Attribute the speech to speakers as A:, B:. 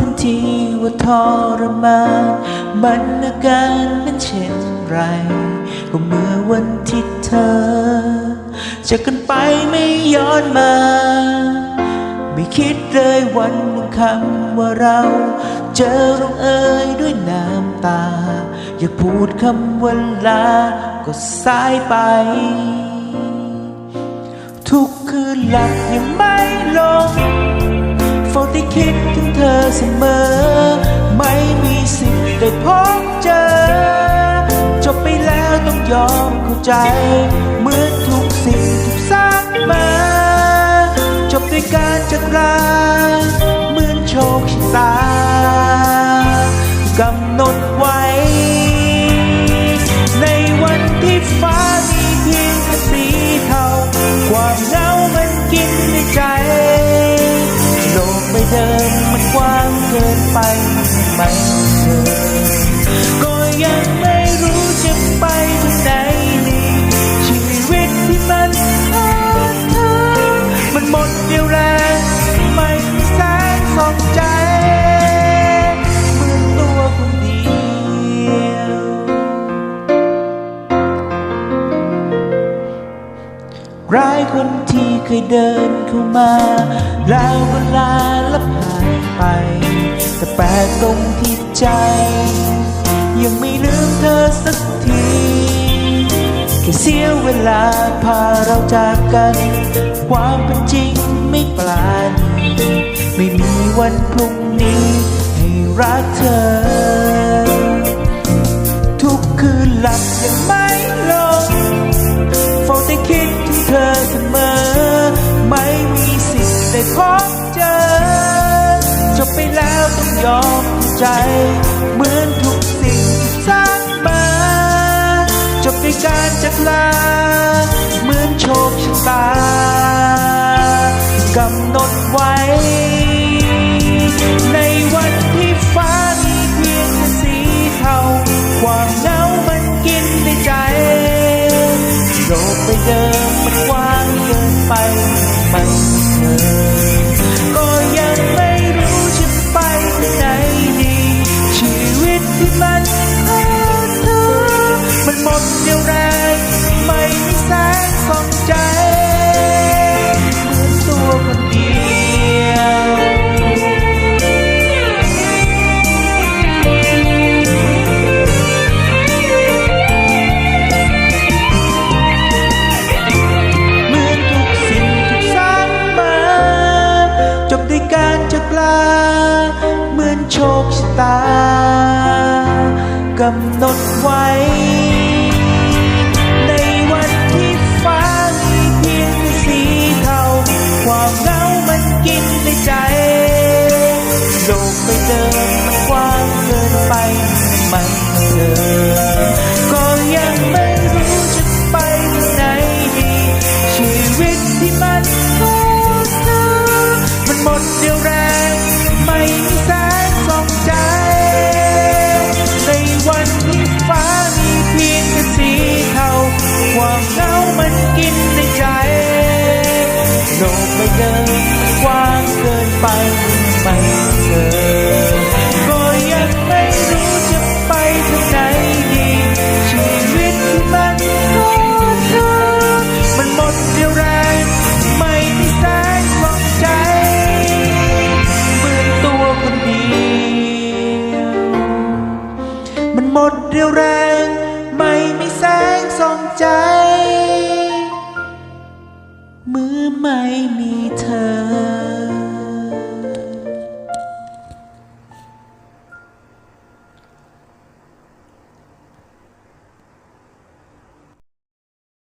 A: ทันทีว่าทรมานมันอาการเป็นเช่นไร ก็เมื่อวันที่เธอจากกันไปไม่ย้อนมา ไม่คิดเลยวันหนึ่งคำว่าเรา เจอลงเอ่ยด้วยน้ำตา อยากพูดคำว่าลา ก็สายไป ทุกคืนหลับยังไม่ลง เฝ้าแต่คิดถึงเธอเสมอ ไม่มีสิทธิ์ได้พบเจอ จบไปแล้วต้องยอมเข้าใจ เหมือนทุกสิ่งถูกสร้างมา จบด้วยการจากลาางเกินไปไม่เจอก็ยังไม่รู้จะไปทางไหนดีชีวิตที่มันขาดเธอมันหมดเดียวแรงไม่มีแสงสองใจเหมือนตัวคนเดียวร้ายคนที่เคยเดินเข้ามา แล้วเวลาลับหาย ไป แต่แปลกตรงที่ใจ ยังไม่ลืมเธอสักทีแค่เสียเวลาพาเราจากกัน ความเป็นจริงไม่ปลานีไม่มีวันพรุ่งนี้ ให้รักเธอ ทุกคืนหลับยังไม่ แล้วต้องยอมใจ เหมือนทุกสิ่งที่สร้างมาจบด้วยการจากลา เหมือนโชคชะตากำหนดไว้ โชคชะตากำหนดไว้ ในวันที่ฟ้ามีเพียงสีเทาความเหงามันกินในใจ โลกไม่เดิมมันกว้าง ลกใบเดิมมันกว้างเกินไปไม่เจอ ก็ยังไม่รู้จะไปทางไหนดี ชีวิตที่มันขาดเธอมันหมดเดียวแรง ไม่มีแสงส่องใจเหมือนตัวคนเดียวมันหมดเดียวแรง